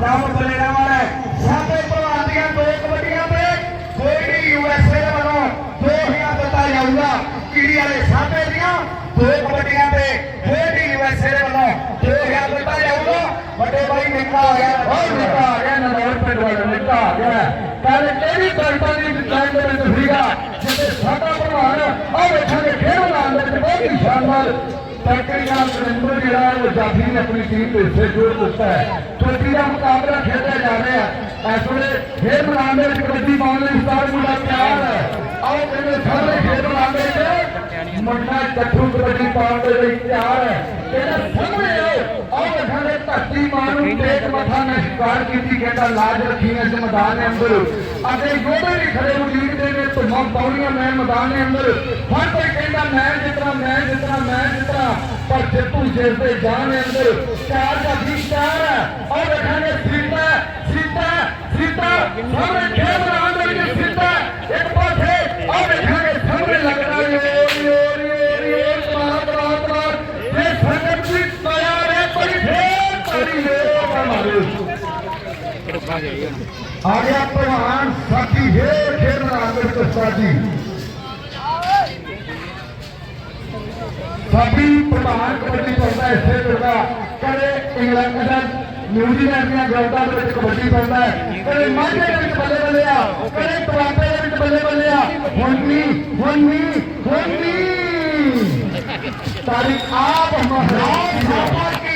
ਨਾਮ ਬਲੇਰਾ ਵਾਲਾ ਸਾਡੇ ਭਲਵਾਨ ਦੀਆਂ ਦੋ ਕਬੱਡੀਆਂ ਤੇ ਕੋਈ ਵੀ ਯੂਐਸਏ ਦੇ ਵੱਲੋਂ 2000 ਦਿੱਤਾ ਜਾਊਗਾ। ਕੀੜੀ ਵਾਲੇ? ਸਾਡੇ ਦੀਆਂ ਦੋ ਕਬੱਡੀਆਂ ਤੇ ਕੋਈ ਵੀ ਯੂਐਸਏ ਦੇ ਵੱਲੋਂ 2000 ਦਿੱਤਾ ਜਾਊਗਾ। ਵੱਡੇ ਭਾਈ ਨਿੱਕਾ ਆ ਗਿਆ, ਬਹੁਤ ਨਿੱਕਾ ਆ ਗਿਆ ਨਦੌਰ ਪਿੰਡ ਵਾਲਾ ਨਿੱਕਾ ਆ ਗਿਆ। ਕੱਲ ਕਿਹੜੀ ਦਰਬਾਰ ਦੀ ਦੁਕਾਨ ਦੇ ਵਿੱਚ ਸੀਗਾ, ਜਿੱਥੇ ਸਾਡਾ ਭਲਵਾਨ ਆ ਵੇਖਾਂਗੇ ਖੇਡ ਮੈਦਾਨ ਦੇ ਵਿੱਚ ਬਹੁਤ ਹੀ ਸ਼ਾਨਦਾਰ ਟੈਕਰੀ ਨਾਲ ਸੁਰਿੰਦਰ ਜਿਹੜਾ ਹੈ, ਉਹ ਜਾਫੀ ਨੇ ਆਪਣੀ ਟੀਮ ਦੇ ਹਿੱਸੇ ਜੋੜ ਦਿੱਤਾ ਹੈ। ਚੋਟੀ ਦਾ ਮੁਕਾਬਲਾ ਖੇਡਿਆ ਜਾ ਰਿਹਾ ਹੈ। ਇਸ ਵੇਲੇ ਖੇਡ ਮੈਦਾਨ ਦੇ ਵਿੱਚ ਕਬੱਡੀ ਪਾਉਣ ਲਈ ਉਸਤਾਦ ਮੁੰਡਾ ਤਿਆਰ ਹੈ। ਆਓ ਕਹਿੰਦੇ ਸਾਰੇ ਖੇਡ ਮੈਦਾਨ ਦੇ ਵਿੱਚ ਮੁੰਡਾ ਜੱਟੂ ਕਬੱਡੀ ਪਾਉਣ ਦੇ ਲਈ ਤਿਆਰ ਹੈ। ਕਹਿੰਦਾ ਸਾਹਮਣੇ ਆਓ। ਆਓ ਧਰਤੀ ਮਾਂ ਨੂੰ ਟੇਕ ਮੱਥਾ ਨੇ ਕੀਤੀ ਕਹਿੰਦਾ ਲਾਜ ਰੱਖੀ ਇਸ ਮੈਦਾਨ ਦੇ ਅੰਦਰ। ਅਤੇ ਯੋਧੇ ਵੀ ਖੜੇ ਉਡੀਕ ਦੇ ਨੇ, ਧੁੰਮਾਂ ਪੌੜੀਆਂ ਮੈਂ ਮੈਦਾਨ ਦੇ ਅੰਦਰ। ਹਰ ਕੋਈ ਕਹਿੰਦਾ, ਮੈਂ ਜਿੱਤਣਾ ਮੈਂ ਜਿੱਤਣਾ ਮੈਂ ਜਿੱਤਣਾ ਪਰ ਜਿੱਤੂ ਜਿਸ ਦੇ ਜਾਨ ਦੇ ਅੰਦਰ ਚਾਰ ਦਾ ਵੀ ਚਾਰ ਹੈ। ਆਓ ਵੇਖਾਂਗੇ ਸੀਤਾ ਸੀਤਾ ਸੀਤਾ, ਸਾਹਮਣੇ ਖੇਡ ਆ ਗਿਆ ਪ੍ਰਵਾਨ ਸਾਥੀ ਹੈ ਖੇਡ ਮੈਦਾਨ ਦੇ ਵਿੱਚ ਸਾਥੀ ਸਾਡੀ ਪ੍ਰਧਾਨ ਕਬੱਡੀ ਪਾਉਂਦਾ ਇੱਥੇ ਫਿਰਦਾ ਕਦੇ ਇੰਗਲੈਂਡ ਦਾ ਨਿਊਜ਼ੀਲੈਂਡ ਦੀਆਂ ਗਰਾਊਂਡਾਂ ਦੇ ਵਿੱਚ ਕਬੱਡੀ ਪਾਉਂਦਾ ਹੈ। ਕਦੇ ਮਾਝੇ ਦੇ ਵਿੱਚ ਬੱਲੇ ਬੱਲੇ ਆ। ਕਦੇ ਟਵਾਂਟੇ ਦੇ ਵਿੱਚ ਬੱਲੇ ਬੱਲੇ ਆ। ਹੁਣ ਵੀ ਹੁਣ ਵੀ ਹੁਣ ਵੀ ਤਾਰੀਖ ਆਪ ਮਹਾਰਾਜ ਕੀੜੀਆਂ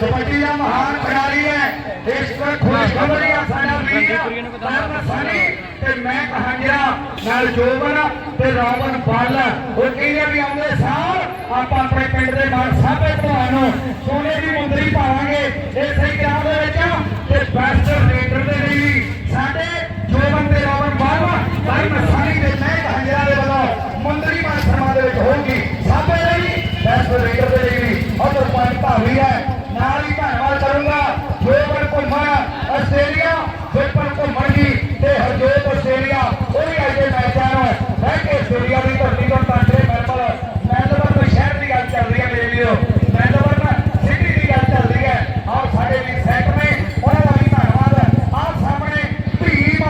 ਕਬੱਡੀ ਦਾ ਮਹਾਨ ਖਿਡਾਰੀ ਹੈ। ਇਸ ਤੋਂ ਖੁਸ਼ ਖਬਰੀਆਂ ਸਾਡਾ ਵੀਰ ਤਰਨ ਸਨੀ ਤੇ ਮੈਂ ਕਹਾਂਗਾ ਨਾਲ ਜੋਬਨ ਤੇ ਰਾਵਣ ਬਾਲ। ਉਹ ਕਹਿੰਦੇ ਵੀ ਆਉਂਦੇ ਸਾਲ ਆਪਾਂ ਆਪਣੇ ਪਿੰਡ ਦੇ ਮਾਨ ਸਾਬੇ ਤੁਹਾਨੂੰ ਸੋਨੇ ਦੀ ਮੁੰਦਰੀ ਪਾਵਾਂਗੇ। ਇਸੇ ਗਰਾਊਂਡ ਦੇ ਵਿੱਚ ਤੇ ਬੈਸਟ ਰੇਡਰ ਦੇ ਲਈ ਵੀ ਸਾਡੇ ਜੋਬਨ ਤੇ ਰਾਵਣ ਬਾਲ ਤਰਨ ਸਨੀ ਦੇ ਮੈਂ ਕਹਾਂਗਾ ਦੇ ਵੱਲੋਂ ਮੁੰਦਰੀ ਮਾਨ ਸਮਾਂ ਦੇ ਵਿੱਚ ਹੋਊਗੀ ਸਾਬੇ ਲਈ ਬੈਸਟ ਰੇਡਰ ਦੇ ਲਈ ਵੀ ਉਧਰ ਪੁਆਇੰਟ ਭਾਵੀ ਹੈ ਨਾਲ ਹੀ ਧੰਨਵਾਦ ਕਰੂੰਗਾ ਜੋਬਨ ਘੁੰਮਣ ਆਸਟ੍ਰੇਲੀਆ ਵਿਪਨ ਘੁੰਮਣ ਜੀ ਤੇ ਹਰਜੋਤ ਆਸਟ੍ਰੇਲੀਆ ਉਹ ਵੀ ਅੱਜ ਦੇ ਮੈਚਾਂ ਨੂੰ ਰਹਿ ਕੇ ਆਸਟ੍ਰੇਲੀਆ ਦੀ ਧਰਤੀ ਤੋਂ ਤਾਂਡੇ ਮੈਲਬਲ ਮੈਲਬਰਨ ਸ਼ਹਿਰ ਦੀ ਗੱਲ ਚੱਲ ਰਹੀ ਹੈ ਮੇਰੇ ਵੀਰੋ ਮੈਲਬਰਨ ਸਿਟੀ ਦੀ ਗੱਲ ਚੱਲ ਰਹੀ ਹੈ ਆਹ ਸਾਡੇ ਵੀ ਸੈਟ ਨੇ ਉਹਨਾਂ ਦਾ ਵੀ ਧੰਨਵਾਦ ਆਹ ਸਾਹਮਣੇ ਭੀਮ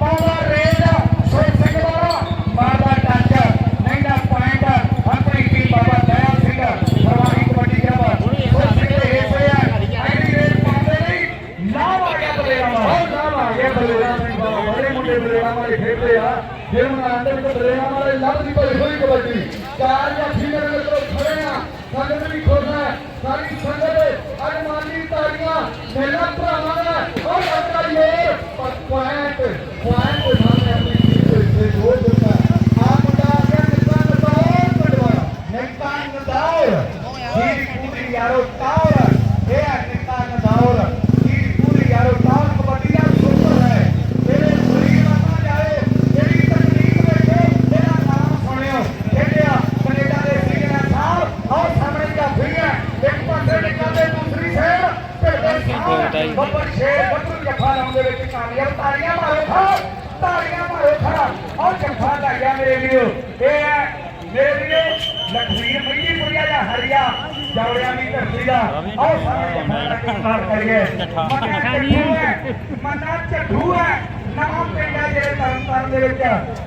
ਪਾਉਣਾ ਰੇਡ ਸੁਰ ਸਿੰਘ ਵਾਲਾ ਮਾਰਦਾ ਟੱਚ ਨਹੀਂ ਦਾ ਪੁਆਇੰਟ ਆਪਣੀ ਟੀਮ ਬਾਬਾ ਦਇਆ ਸਿੰਘ ਪਰਵਾਹੀ ਕਬੱਡੀ ਕਲੱਬ ਸੁਰ ਸਿੰਘ ਦੇ ਹੇਠ ਹੋਇਆ ਐਡੀ ਰੇਡ ਪਾਉਂਦੇ ਨਹੀਂ ਨਾਮ ਆ ਗਿਆ ਬਲੇਰਾ ਵਾਲਾ ਨਾਮ ਆ ਗਿਆ ਬਲੇਰਾ ਸਿੰਘ ਬਾਬਾ ਬੜੇ ਮੁੰਡੇ ਬਲੇਰਾ ਵਾਲੇ ਖੇਡਦੇ ਆ ਫਿਰ ਹੁਣ ਆਂਦੇ ਵਿੱਚ ਬਲੇਰਾ ਵਾਲੇ ਲੱਭਦੀ ਪਈ ਹੋਈ ਕਬੱਡੀ ਚਾਰ ਜਾਂ ਫੀਮੇਲ ਦੇ ਕੋਲ ਖੜੇ ਆ ਸੰਗਤ ਵੀ ਖੁਸ਼ ਹੈ। ਸਾਰੀ ਸੰਗਤ ਅੱਜ ਮਾਨੀ ਤਾੜੀਆਂ ਮੇਲਾ ਭਰਾਵਾਂ ਦਾ ਉਹ ਲੱਗਦਾ ਯੋਰ ਪੁਆਇੰਟ ਪੁਆਇੰਟ ਦੇ ਸਾਹਮਣੇ ਆਪਣੀ ਟੀਮ ਦੇ ਹਿੱਸੇ ਜੋੜ ਦਿੱਤਾ ਆ ਮੁੰਡਾ ਆ ਗਿਆ ਨਿੱਕਾ ਪਟਵਾਰਾ ਨਿੱਕਾ ਨਦੌਰ। ਜੀ ਪੂਰੀ ਯਾਰੋ ਟਾਵਰ ਇਹ ਹੈ ਨਿੱਕਾ ਨਦੌਰ ਜੀ ਪੂਰੀ ਯਾਰੋ ਟਾਵਰ ਕਬੱਡੀ ਦਾ ਸੁਪਰ ਹੈ ਇਹਦੇ ਸਰੀਰ ਨਾਲ ਜਾਏ ਜਿਹੜੀ ਤਕਨੀਕ ਵਿੱਚ ਇਹਦਾ ਨਾਮ ਸੁਣਿਓ ਖੇਡਿਆ ਕੈਨੇਡਾ ਦੇ ਸੀਨੀਅਰ ਸਾਹਿਬ ਆਹ ਸਾਹਮਣੇ ਦਾ ਹੈ ਇੱਕ ਪਾਸੇ ਨਿੱਕਾ ਤੇ ਦੂਸਰੀ ਸਾਈਡ ਭੇਡੇ ਸਾਹਿਬ ਬੱਬਰ ਛੇ ਬੱਬਰ ਜੱਫਾ ਲਾਉਣ ਦੇ ਵਿੱਚ ਕਾਮਯਾਬ ਤਾੜੀਆਂ ਮਾਰੋ ਖਾ ਤਾੜੀਆਂ ਮਾਰੋ ਖਾ ਆਹ ਜੱਫਾ ਲੱਗ ਗਿਆ ਮੇਰੇ ਵੀਰੋ ਇਹ ਹੈ ਮੇਰੇ ਵੀਰੋ ਲਖਵੀਰ ਮਈਪੁਰੀਆ ਦਾ ਹਰੀਆ ਜੌੜਿਆਂ ਦੀ ਧਰਤੀ ਦਾ। ਆਓ ਸਾਰੇ ਕਿਰਪਾਰ ਕਰੀਏ। ਮਨਾ ਚੱਠੂ ਹੈ। ਨਾਮ ਪਿੰਡ ਹੈ ਜਿਹੜੇ ਤਰਨਤਾਰਨ ਦੇ ਵਿੱਚ।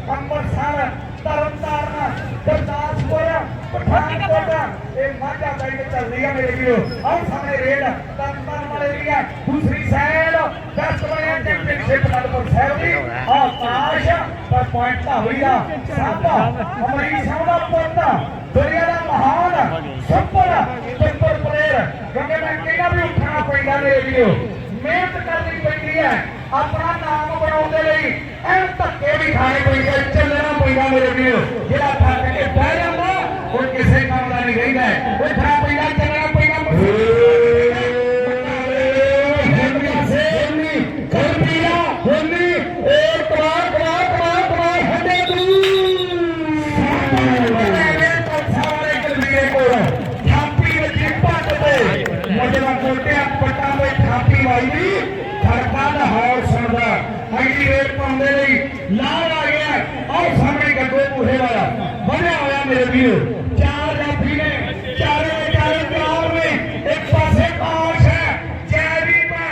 ਅੰਮ੍ਰਿਤਸਰ ਤਰਨਤਾਰਨ ਗੁਰਦਾਸਪੁਰ ਪਠਾਨਕੋਟ ਇਹ ਮਾਝਾ ਪਿੰਡ ਚੱਲਦੀ ਹੈ ਮੇਰੇ ਵੀਰੋ। ਆਓ ਸਾਹਮਣੇ ਰੇਡ ਤਰਨਤਾਰਨ ਵਾਲੇ ਦੀ ਹੈ ਦੂਸਰੀ ਸਾਈਡ ਦਸ ਬਣਿਆ ਚੈਂਪੀਅਨਸ਼ਿਪ ਅਨੰਦਪੁਰ ਸਾਹਿਬ ਦੀ ਆਕਾਸ਼ ਪਰ ਪੁਆਇੰਟ ਤਾਂ ਹੋਈ ਆ। ਸਾਬਾ ਸਿੰਘ ਦਾ ਪੁੱਤ। ਦੁਨੀਆ ਦਾ ਮਹਾਨ ਸੁਪਰ ਸੁਪਰ ਪਲੇਅਰ। ਕਿਉਂਕਿ ਮੈਂ ਕਿਹੜਾ ਵੀ ਉੱਠਣਾ ਪੈਂਦਾ ਮੇਰੇ ਵੀਰੋ? ਮਿਹਨਤ ਕਰਨੀ ਪੈਂਦੀ ਹੈ। ਆਪਣਾ ਨਾਮ ਬਣਾਉਣ ਦੇ ਲਈ ਐਨ ਧੱਕੇ ਵੀ ਖਾਣੇ ਪੈਂਦੇ ਚੱਲਣਾ ਪੈਂਦਾ ਮੇਰੇ ਵੀਰੋ। ਜਿਹੜਾ ਤੇ ਮੁੰਡੇ ਦਾ ਕੋਟਿਆ ਪੱਟਾਂ ਵਿੱਚ ਥਾਪੀ ਵਾਈ ਦੀ ਖੜਕਾ ਦਾ ਹੌਰ ਸੁਣਦਾ। ਐਡੀ ਰੇਟ ਪਾਉਂਦੇ ਲਈ ਲਾਲ ਆ ਗਿਆ। ਔਰ ਸਾਹਮਣੇ ਗੱਗੋ ਬੂਹੇ ਵਾਲਾ। ਬਣਿਆ ਹੋਇਆ ਮੇਰੇ ਵੀਰੋ ਚਾਰ ਜਾਫੀ ਨੇ ਚਾਰੇ ਚਾਰੇ ਪਿਆਰ ਨੇ ਇੱਕ ਪਾਸੇ ਕਾਸ਼ ਹੈ ਜੈਵੀਪ ਹੈ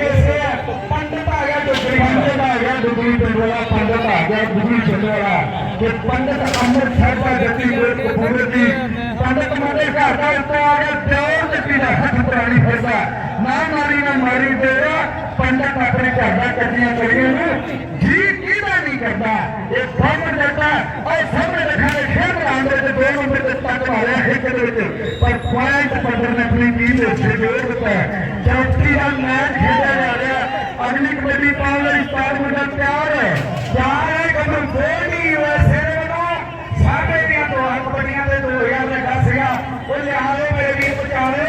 ਇਸੇ ਹੈ। ਪੰਡਤ ਆ ਗਿਆ ਡੁਗਰੀ ਪੰਡਤ ਆ ਗਿਆ ਦੁਗਰੀ ਪਿੰਡ ਵਾਲਾ, ਪੰਡਤ ਆ ਗਿਆ ਦੁਗਰੀ ਪਿੰਡ ਵਾਲਾ। ਕਿ ਪੰਡਤ ਅੰਮ੍ਰਿਤਸਰ ਦਾ ਜੱਤੀ ਦੇ ਕਪੂਰ ਦੀ ਪੰਡਤ ਮਾਦੇ ਘਰ ਦਾ ਉੱਤੇ ਆ ਗਿਆ ਦਿਓਰ ਜੱਤੀ ਦਾ ਹੱਥ ਪੁਰਾਣੀ ਫਿਰਦਾ। ਨਾ ਮਾਰੀ ਨਾ ਮਾਰੀ ਦੇ ਪੰਡਤ ਆਪਣੇ ਘਰ ਦਾ ਕੱਟੀਆਂ ਕਰੀਆਂ ਨੂੰ। ਜੀ ਕਿਹਦਾ ਨਹੀਂ ਕਰਦਾ? ਇਹ ਬੰਮ ਜੱਟਾ ਉਹ ਸਾਹਮਣੇ ਦੇਖਾ ਦੇ ਖੇਡ ਰਾਂਦੇ ਤੇ ਦੋ ਨੰਬਰ ਤੇ ਤੱਕ ਮਾਰਿਆ ਇੱਕ ਦੇ ਵਿੱਚ। ਪਰ ਪੁਆਇੰਟ ਪੰਡਤ ਨੇ ਆਪਣੀ ਦਾ ਮੈਚ ਖੇਡਿਆ ਜਾ ਰਿਹਾ। ਅਗਲੀ ਕਬੱਡੀ ਪਾਉਣ ਲਈ ਸਟਾਰ ਮੁੰਡਾ ਤਿਆਰ ਹੈ। ਚਾਰ ਹੈ ਕਦੋਂ ਬੋਲੀ ਯੂਐਸਏ ਦੇ ਵੱਲੋਂ। ਸਾਡੇ ਦੀਆਂ ਦੋ ਕਬੱਡੀਆਂ ਦੇ 2000 ਦਾ ਸੀਗਾ ਉਹ ਲਿਆਵੇ ਮੇਰੇ ਵੀਰ ਪਹੁੰਚਾਵੇ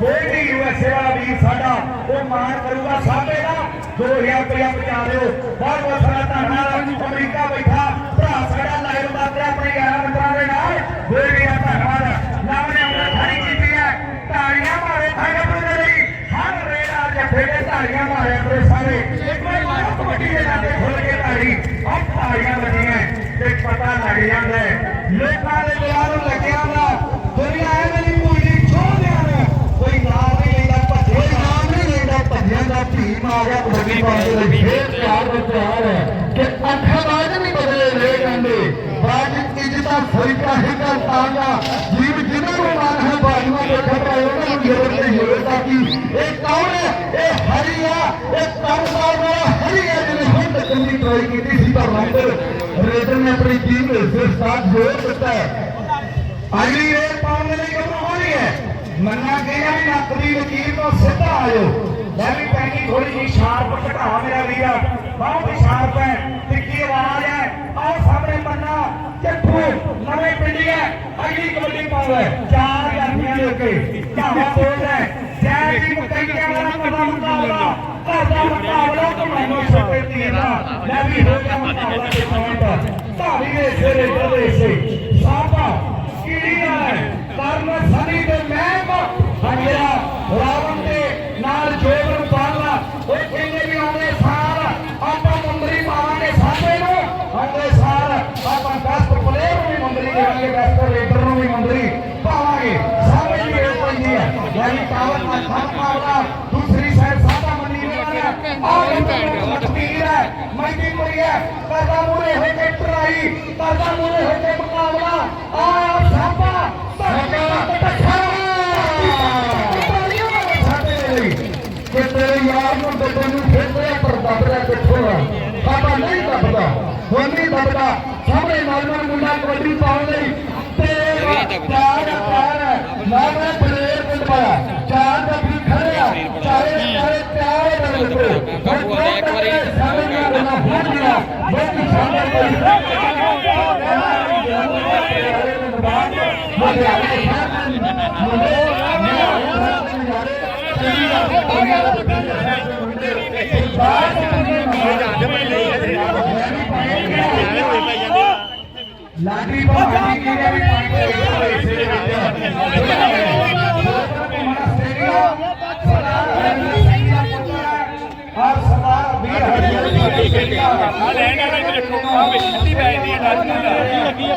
ਬੋਲੀ ਯੂਐਸਏ ਵਾਲਾ ਵੀਰ ਸਾਡਾ। ਉਹ ਮਾਣ ਕਰੂਗਾ ਸਾਬੇ ਦਾ। 2000 ਰੁਪਇਆ ਪਹੁੰਚਾ ਦਿਓ। ਬਹੁਤ ਬਹੁਤ ਸਾਰਾ ਧੰਨਵਾਦ ਅਮਰੀਕਾ ਬੈਠਾ ਭਰਾ ਸਾਡਾ ਲਾਈਵ ਬਾਤ ਆਪਣੇ 11 ਮਿੱਤਰਾਂ ਦੇ ਨਾਲ ਬੋਲੀ ਦਾ ਧੰਨਵਾਦ ਨਾਮ ਨੇ ਆਪਣਾ ਖੜੀ ਕੀਤੀ ਹੈ ਤਾੜੀਆਂ ਮਾਰੇ ਥਾਗਾ ਦੇ ਲਈ ਹਰ ਰੇੜਾ ਜੱਫੇ ਦੇ ਤਾੜੀਆਂ ਮਾਰੇ ਆਪਣੇ ਸਾਰੇ ਇੱਕ ਵਾਰ ਮਾਰੋ ਕਬੱਡੀ ਦੇ ਨਾਤੇ ਖੁੱਲ ਕੇ ਤਾੜੀ ਆਹ ਤਾੜੀਆਂ ਵੱਜੀਆਂ ਪਤਾ ਲੱਗ ਜਾਂਦਾ। ਹੈ। ਲੋਕਾਂ ਦੇ ਵਿਆਹ ਨੂੰ ਲੱਗਿਆ ਵਾ। ਦੁਨੀਆ ਐਵੇਂ ਨਹੀਂ ਪੂਰੀ ਛੋੜਿਆ ਨੇ ਕੋਈ ਨਾਮ ਨਹੀਂ ਲੈਂਦਾ ਭੱਜੇ ਕੋਈ ਨਾਮ ਨਹੀਂ ਲੈਂਦਾ ਭੱਜਿਆਂ ਦਾ ਭੀਮ ਆ ਗਿਆ ਕਬੱਡੀ ਪਾਉਣ ਦੇ ਫੇਰ ਤਿਆਰ ਹੋ ਤਿਆਰ ਹੈ ਕਿ ਅੱਖਾਂ ਬਾਜ ਨਹੀਂ ਬਦਲੇ ਲੈ ਜਾਂਦੇ। ਬਾਜ ਇੱਜ਼ਤਾਂ ਫਰੀਕਾ ਹੀ ਕਰ ਤਾਂਗਾ ਜੀਵ ਜਿਹਨਾਂ ਨੂੰ ਮਾਨ ਹੈ ਦੇ ਖਤਰਾ ਉਹਨਾਂ ਨੂੰ ਜ਼ਰੂਰਤ ਨਹੀਂ ਹੋਵੇ ਕਿ ਇਹ ਕੌਣ ਹੈ ਇਹ ਹਰੀ ਆ ਇਹ ਕੰਸਾਰ ਵਾਲਾ ਹਰੀ ਹੈ ਜਿਹਨੇ ਹੁਣ ਤੱਕ ਨਹੀਂ ਟਰਾਈ ਕੀਤੀ ਸੀ ਪਰ ਰੰਗਰ ਰੇਡਰ ਨੇ ਆਪਣੀ ਟੀਮ ਦੇ ਸਿਰ ਸਾਥ ਜੋੜ ਦਿੱਤਾ ਹੈ ਅਗਲੀ ਰੇਡ ਪਾਉਣ ਦੇ ਲਈ ਕਦੋਂ ਹੋਣੀ ਹੈ ਮੰਨਾ ਕਹਿੰਦਾ ਵੀ ਨੱਕ ਦੀ ਤੋਂ ਸਿੱਧਾ ਆਇਓ ਮੈਂ ਵੀ ਪੈਣੀ ਥੋੜੀ ਜਿਹੀ ਸ਼ਾਰਪ ਘਟਾ ਮੇਰਾ ਵੀਰਾ ਬਹੁਤ ਹੀ ਸ਼ਾਰਪ ਹੈ ਤਿੱਖੀ ਆਵਾਜ਼ ਹੈ ਆਓ ਸਾਹਮਣੇ ਮੰਨਾ ਚੱਠੂ ਨਵੇਂ ਪਿੰਡੀ ਹੈ ਅਗਲੀ ਕਬੱਡੀ ਪਾਉ ਚਾਰ ਜਾਤੀਆਂ ਦੇ ਉੱਤੇ ਢਾਵਾ ਬੋਲ ਹੈ ਜੈ ਦੀ ਮੁਕੱਈਆ ਵਾਲਾ ਕਰਦਾ ਮੁਕਾਬਲਾ ਕਰਦਾ ਮੁਕਾਬਲਾ ਤੁਹਾਨੂੰ ਛੋਟੇ ਦੀ ਨਾ ਮੈਂ ਵੀ ਹੋ ਗਿਆ ਮੁਕਾਬਲਾ ਦੇ ਪੁਆਇੰਟ ਧਾਰੀ ਦੇ ਸਿਰੇ ਜਦੇ ਸੇ ਸਾਬਾ ਕੀੜੀ ਨਾਲ ਕਰਨ ਸਨੀ ਤੇ ਮੈਂ ਹਜਰਾ ਰਾਵਣ ਦੇ ਨਾਲ ਜੋਬਨ ਪਾਲਾ ਉਹ ਕਹਿੰਦੇ ਵੀ ਆਉਂਦੇ ਸਾਲ ਆਪਾਂ ਮੰਦਰੀ ਪਾਵਾਂਗੇ ਸਾਥੇ ਨੂੰ ਆਉਂਦੇ ਸਾਲ ਆਪਾਂ 10 ਪਲੇਅਰ ਨੂੰ ਵੀ ਮੰਦਰੀ ਦੇਵਾਂਗੇ 10 ਰੇਡਰ ਨੂੰ ਵੀ ਮੰਦਰੀ ਪਾਵਾਂਗੇ ਸਾਹਮਣੇ ਵੀ ਇਹ ਪੈਂਦੀ ਹੈ ਯਾਨੀ ਪਾਵਰ ਨਾਲ ਖਾਨ ਮਾਰਦਾ ਦੂਸਰੀ ਸਾਈਡ ਸਾਡਾ ਮੰਨੀ ਦੇ ਵਾਲਾ ਆਹ ਤਕਦੀਰ ਹੈ ਮੈਦੀ ਪਈ ਹੈ। ਕਰਦਾ ਮੂਰੇ ਹੋ ਕੇ ਟਰਾਈ ਕਰਦਾ ਮੂਰੇ ਹੋ ਕੇ ਮੁਕਾਬਲਾ। ਆ ਸਾਬਾ ਕਿ ਤੇਰੇ ਯਾਰ ਨੂੰ ਦੱਬਣ ਨੂੰ ਫਿਰ ਤੇਰਾ ਪਰ ਦੱਬ ਰਿਹਾ ਕਿੱਥੋਂ ਆ? ਸਾਡਾ ਨਹੀਂ ਦੱਬਦਾ, ਹੁਣ ਨਹੀਂ ਦੱਬਦਾ। ਸਾਹਮਣੇ ਨੌਜਵਾਨ ਮੁੰਡਾ ਕਬੱਡੀ ਪਾਉਣ ਲਈ ਤੇ ਚਾਰ ਚਾਰ ਨਾ ਮੈਂ ਪਲੇਅਰ ਪਿੰਡ ਪਾਇਆ ਚਾਰ ਦਾ ਵੀ ਖੜਿਆ ਚਾਰੇ ਚਾਰੇ ਚਾਰੇ ਦਾ ਲੱਗੇ ਬਾਪੂ ਆ ਇੱਕ ਵਾਰੀ। ਸਾਹਮਣੇ ਨਾ ਹੋ ਗਿਆ ਬਹੁਤ ਹੀ ਸ਼ਾਨਦਾਰ ਲਾਡੀ ਬਾਜੀ ਕੀ ਨੇ ਵੀ ਪਾਣੀ ਦੇ ਵਿੱਚ ਆ ਲੈਣ ਵਾਲਾ ਇੱਕ ਦੇਖੋ ਆ ਵਿੱਚ ਅੱਧੀ ਪੈ ਜਾਂਦੀ ਹੈ ਡਾਲੀ ਲੱਗੀ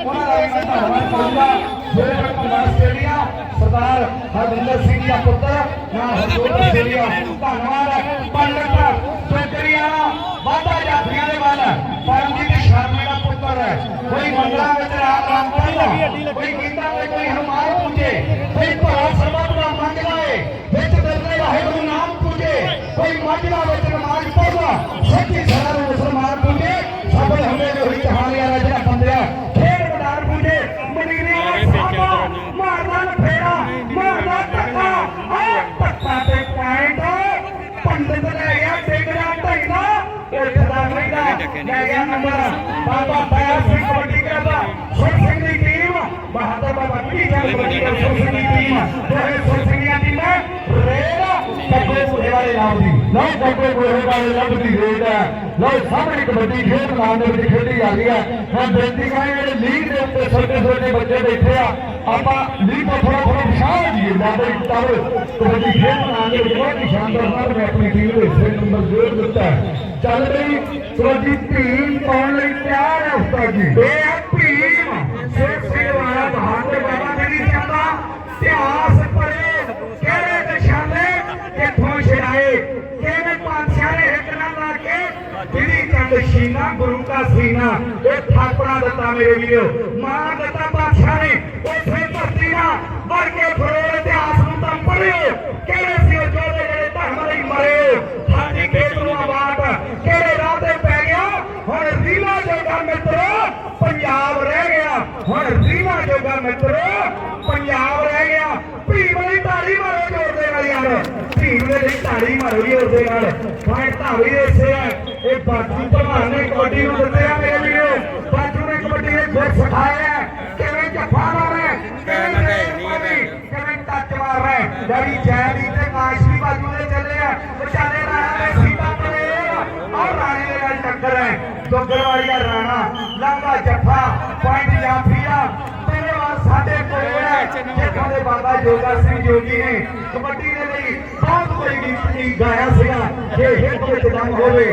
ਸਰਦਾਰ ਹਰਵਿੰਦਰ ਸਿੰਘ ਦਾ ਪੁੱਤਰ ਨਾ ਹਰਜੋਤ ਸਿੰਘ ਧੰਨਵਾਦ ਪੰਡਤ ਚੋਕਰੀਆਂ ਵਾਦਾ ਜਾਤਰੀਆਂ ਦੇ ਵੱਲ ਪਰਮਜੀਤ ਸ਼ਰਮਾ ਦਾ ਪੁੱਤਰ ਹੈ ਕੋਈ ਮੰਗਲਾ ਵਿੱਚ ਰਾਮ ਰਾਮ ਪੜਦਾ ਕੋਈ ਗੀਤਾ ਵਿੱਚ ਕੋਈ ਹਨੂਮਾਨ ਪੂਜੇ ਕੋਈ ਭਰਾ ਸਰਬਤ ਦਾ ਮੰਗਦਾ ਏ ਵਿੱਚ ਦਰਲੇ ਵਾਹਿਗੁਰੂ ਨਾਮ ਪੂਜੇ ਕੋਈ ਮਾਝਾ ਵਿੱਚ ਨਮਾਜ਼ ਪੜਦਾ ਸੱਚੀ ਸਫਲ ਹੁੰਦੇ ਜੋ ਹੀ ਕਹਾਣੀਆਂ ਦਾ ਜਿਹੜਾ ਬੰਦਿਆ ਖੇਡ ਮੈਦਾਨ ਪੂਜੇ ਮਨੀਰੀਆਂ ਸਾਬਾ ਮਾਰਦਾ ਫੇਰਾ ਮਾਰਦਾ ਧੱਕਾ ਆ ਧੱਕਾ ਤੇ ਪੁਆਇੰਟ ਪੰਡਤ ਲੈ ਗਿਆ ਟੇਕੜਾ ਢੈਦਾ ਇੱਥੇ ਦਾ ਰਹਿੰਦਾ ਲੈ ਗਿਆ ਨੰਬਰ ਬਾਬਾ ਬਾਇਆ ਸਿੰਘ ਕਬੱਡੀ ਕਰਦਾ ਸੁਰ ਸਿੰਘ ਦੀ ਟੀਮ ਬਹਾਦਰ ਬਾਬਾ ਕੀ ਗੱਲ ਕਬੱਡੀ ਦਾ ਸੁਰ ਸਿੰਘ ਦੀ ਟੀਮ ਦੋਹੇ ਸੁਰ ਸਿੰਘਾਂ ਦੀ ਟੀਮਾਂ ਰੇੜਾ ਕੱਪੜੇ ਪੁਰੇ ਵਾਲੇ ਨਾਮ ਦੀ ਲਓ ਕੱਪੜੇ ਗੋਹੇ ਵਾਲੇ ਲੱਭ ਦੀ ਰੇਡ ਹੈ। ਲਓ, ਸਾਹਮਣੇ ਕਬੱਡੀ ਖੇਡ ਮੈਦਾਨ ਦੇ ਵਿੱਚ ਖੇਡੀ ਜਾ ਰਹੀ ਹੈ। ਮੈਂ ਬੇਨਤੀ ਕਰਾਂ ਜਿਹੜੇ ਲੀਗ ਦੇ ਉੱਤੇ ਛੋਟੇ ਛੋਟੇ ਬੱਚੇ ਬੈਠੇ ਆ। ਆਪਾਂ ਲੀਗ ਤੋਂ ਥੋੜਾ ਥੋੜਾ ਵਿਸ਼ਾਲ ਜੀ ਲਾਦੇ ਤਬ ਕਬੱਡੀ ਖੇਡ ਮੈਦਾਨ ਦੇ ਵਿੱਚ ਬਹੁਤ ਹੀ ਸ਼ਾਨਦਾਰ ਨਾਲ ਮੈਂ ਆਪਣੀ ਟੀਮ ਦੇ ਹਿੱਸੇ ਨੰਬਰ ਜੋੜ ਦਿੱਤਾ ਚੱਲ ਰਹੀ ਕਬੱਡੀ ਟੀਮ ਪਾਉਣ ਲਈ ਤਿਆਰ ਹੈ ਉਸਤਾਦ ਜੀ। ਸੀਨਾ, ਗੁਰੂ ਦਾ ਸੀਨਾ। ਇਹ ਥਾਪੜਾ ਦਿੱਤਾ ਮੇਰੇ ਵੀਰੋ। ਮਾਂ ਦਿੱਤਾ ਬਾਦਸ਼ਾਹ ਨੇ। ਉਸੇ ਧਰਤੀ ਦਾ ਵਰ ਕੇ ਫਰੋਲ ਇਤਿਹਾਸ ਨੂੰ ਤਾਂ ਪੜਿਓ ਕਿਹੜੇ ਸੀ ਉਹ ਜੋਧੇ ਜਿਹੜੇ ਧਰਮ ਲਈ ਮਰੇ? ਸਾਡੀ ਖੇਤ ਨੂੰ ਆਵਾਜ਼ ਕਿਹੜੇ ਰਾਹ ਤੇ ਪੈ ਗਿਆ? ਹੁਣ ਰੀਲਾ ਜੋਗਾ ਮਿੱਤਰੋ ਪੰਜਾਬ ਰਹਿ ਗਿਆ। ਹੁਣ ਰੀਲਾ ਜੋਗਾ ਮਿੱਤਰੋ ਪੰਜਾਬ ਰਹਿ ਗਿਆ। ਭੀਮ ਦੀ ਢਾੜੀ ਮਾਰੋ ਜੋਰ ਦੇ ਨਾਲ ਯਾਰ ਭੀਮ ਦੇ ਲਈ ਢਾੜੀ ਮਾਰੋ ਜੋਰ ਦੇ ਨਾਲ। ਫਾਇਰ ਧਾਵੀ ਦੇ ਹੈ। ਇਹ ਬਾਜੂ ਪ੍ਰਧਾਨ ਨੇ ਕਬੱਡੀ ਨੂੰ ਦਿੱਤੇ ਆ ਮੇਰੇ ਵੀਰੋ। ਬਾਜੂ ਨੇ ਕਬੱਡੀ ਦੇ ਗੁਰ ਸਿਖਾਇਆ। ਕਿਵੇਂ ਜੱਫਾ ਮਾਰਨਾ ਹੈ, ਕਿਵੇਂ ਕਿਵੇਂ ਟੱਚ ਹੈ। ਜਿਹੜੀ ਜੈਦੀ ਤੇ ਕਾਸ਼ੀ ਬਾਜੂ ਦੇ ਚੱਲੇ ਆ। ਵਿਚਾਲੇ ਰਾਣਾ ਦੇ ਸੀਤਾ ਪਰੇ ਔਰ ਰਾਣੇ ਦੇ ਨਾਲ ਟੱਕਰ ਹੈ। ਦੁੱਗਰ ਵਾਲੀਆ ਰਾਣਾ ਲਾਂਗਾ ਜੱਫਾ ਪੁਆਇੰਟ ਜਾਫੀਆ ਤੇਰੇ ਵਾਰ ਸਾਡੇ ਕੋਲ ਹੈ। ਜਿੱਥੋਂ ਦੇ ਬਾਬਾ ਜੋਗਾ ਸਿੰਘ ਜੋਗੀ ਨੇ ਕਬੱਡੀ ਦੇ ਲਈ ਬਹੁਤ ਬੜੀ ਗੀਤ ਗਾਇਆ ਸੀਗਾ। ਜੇ ਹਿੱਤ ਵਿੱਚ ਦਮ ਹੋਵੇ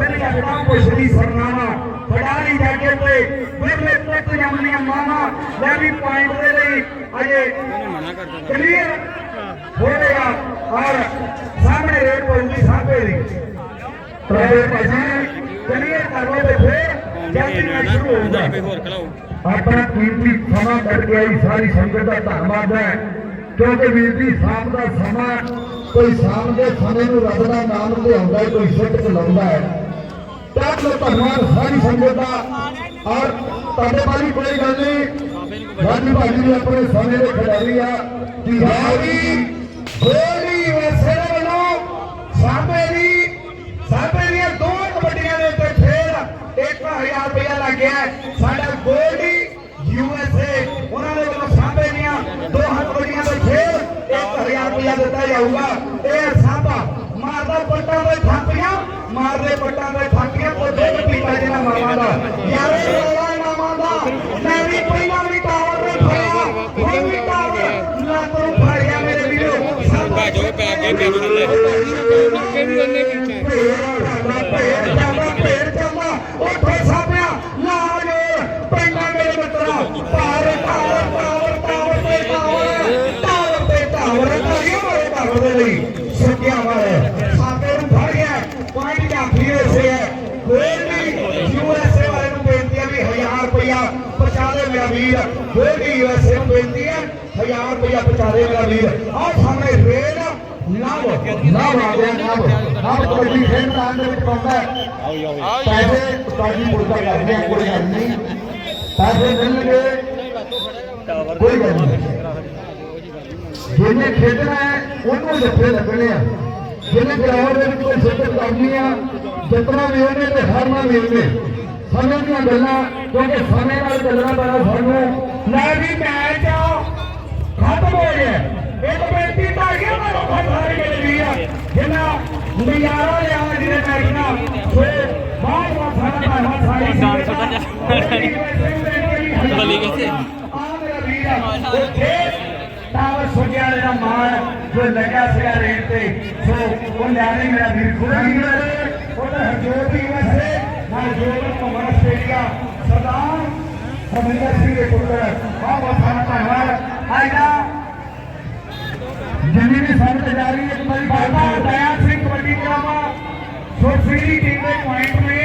ਦੁਨੀਆ ਦਾ ਪੁੱਛਦੀ ਸਰਨਾਮਾ। ਖਿਡਾਰੀ ਜਾ ਕੇ ਤੇ ਵਿਰਲੇ ਪੁੱਤ ਜੰਮਣੀਆਂ ਮਾਮਾ ਲੈ ਵੀ ਪੁਆਇੰਟ ਦੇ ਲਈ ਅਜੇ ਕਲੀਅਰ ਹੋ ਔਰ ਸਾਹਮਣੇ ਰੇਡ ਪਊਗੀ ਸਾਹਮਣੇ ਦੀ। ਪ੍ਰਭੂ ਭਾਜੀ ਕਲੀਅਰ ਕਰੋ ਤੇ ਫਿਰ ਜਲਦੀ ਸ਼ੁਰੂ ਹੋਊਗਾ ਆਪਣਾ ਕੀਮਤੀ ਸਮਾਂ ਕੱਢ ਕੇ ਆਈ, ਸਾਰੀ ਸੰਗਤ ਦਾ ਧੰਨਵਾਦ ਹੈ। ਕਿਉਂਕਿ ਵੀਰ ਜੀ ਸਾਹਿਬ ਦਾ ਸਮਾਂ ਕੋਈ ਸ਼ਾਮ ਦੇ ਸਮੇਂ ਨੂੰ ਰੱਬ ਦਾ ਨਾਮ ਲਿਆਉਂਦਾ ਕੋਈ ਸਿੱਟ ਲਾਉਂਦਾ ਹੈ। ਤਾਂ ਲੋ ਧੰਨਵਾਦ ਸਾਰੀ ਸੰਗਤ ਦਾ ਔਰ ਤੁਹਾਡੇ ਵਾਲੀ ਕੋਈ ਗੱਲ ਨਹੀਂ ਰਾਜੀ ਭਾਜੀ ਵੀ ਆਪਣੇ ਸਮੇਂ ਦੇ ਖਿਡਾਰੀ ਆ ਕਿ ਯਾਰੀ ਹੋਲੀ ਵਸੇ ਵੱਲੋਂ ਸਾਬੇ ਦੀ ਸਾਬੇ ਦੀਆਂ ਦੋ ਕਬੱਡੀਆਂ ਦੇ ਉੱਤੇ ਫੇਰ 1000 ਰੁਪਇਆ ਲੱਗਿਆ ਹੈ। ਸਾਡਾ ਗੋਲਡੀ ਯੂਐਸਏ ਉਹਨਾਂ ਦੇ ਵੱਲੋਂ ਸਾਬੇ ਦੀਆਂ ਦੋ ਕਬੱਡੀਆਂ ਦੇ ਫੇਰ 1000 ਰੁਪਇਆ ਦਿੱਤਾ ਜਾਊਗਾ ਇਹ ਸਾਬਾ ਮਾਰਦਾ ਪੱਟਾਂ ਦੇ ਥਾਪੀਆਂ ਮਾਰਦੇ ਪੱਟਾਂ ਦੇ ਵੀਰ, ਕੋਈ ਵੀ ਯੂਐਸਏ ਨੂੰ ਬੇਨਤੀ ਹੈ 1000 ਰੁਪਇਆ ਪਹੁੰਚਾ ਦੇ ਮੇਰਾ ਵੀਰ। ਆਹ ਸਾਹਮਣੇ ਰੇਡ ਨਵ ਨਾ ਆ ਗਿਆ, ਨਵ। ਨਵ ਕਬੱਡੀ ਖੇਡ ਦਾ ਦੇ ਵਿੱਚ ਪਾਉਂਦਾ ਹੈ। ਪੈਸੇ ਉਸਤਾਦੀ ਪੁਰਦਾ ਕਰਦੇ ਆ ਕੋਈ ਗੱਲ ਨਹੀਂ। ਪੈਸੇ ਮਿਲਣਗੇ ਕੋਈ ਗੱਲ ਨਹੀਂ। ਜਿਹਨੇ ਖੇਡਣਾ ਹੈ, ਉਹਨੂੰ ਜੱਫੇ ਲੱਗਣੇ ਆ। ਜਿਹਨੇ ਗਰਾਊਂਡ ਦੇ ਵਿੱਚ ਕੋਈ ਸਿੱਧਰ ਕਰਨੀ ਆ ਜਿੱਤਣਾ ਵੀ ਉਹਨੇ ਤੇ ਹਾਰਨਾ ਵੀ ਉਹਨੇ। ਸਮੇਂ ਦੀਆਂ ਗੱਲਾਂ ਕਿਉਂਕਿ ਸਮੇਂ ਨਾਲ ਚੱਲਣਾ ਪੈਣਾ ਸਾਨੂੰ। ਲੈ ਵੀ ਮੈਚ ਖਤਮ ਹੋ ਗਿਆ। ਇੱਕ ਬੇਨਤੀ ਤਾਂ ਗਿਆ ਮੈਂ ਲੋਕਾਂ ਸਾਰੇ ਮੇਰੇ ਵੀਰ ਜਿਨ੍ਹਾਂ ਨਜ਼ਾਰਾ ਲਿਆ ਜਿਹਨੇ ਮੈਚ ਨਾਲ ਸੋ ਬਹੁਤ ਬਹੁਤ ਸਾਰਾ ਧੰਨਵਾਦ ਸਾਰੀ ਡਾਂਸ ਪਤਾ ਬਦਲੀ ਕਿੱਥੇ? ਆ ਮੇਰਾ ਵੀਰ ਉੱਥੇ ਟਾਵਰ ਸੁਝਿਆ ਦਾ ਮਾਣ ਜੋ ਲੱਗਿਆ ਸੀਗਾ ਰੇਟ ਤੇ। ਸੋ ਉਹ ਲਿਆਣੇ ਮੇਰਾ ਵੀਰ ਖੁਦਾ ਵੀ ਮੇਰੇ ਉਹਦਾ ਹਰਜੋਤ ਵੀ ਵਸੇ ਨਾਲ ਜੋਤ ਭਵਨ ਆਸਟ੍ਰੇਲੀਆ। ਸਰਦਾਰ ਹਮਿੰਦਰ ਸਿੰਘ ਦੇ ਪੁੱਤਰ ਬਹੁਤ ਬਹੁਤ ਸਾਰਾ ਧੰਨਵਾਦ ਆਇਦਾ ਜਿੰਨੀ ਵੀ ਸੰਗਤ ਜਾ ਰਹੀ ਹੈ ਇੱਕ ਵਾਰੀ ਬਾਬਾ ਦਇਆ ਸਿੰਘ ਕਬੱਡੀ ਕਲਾਵਾ ਸੋ ਫੀਰੀ ਟੀਮ ਦੇ ਪੁਆਇੰਟ ਨੇ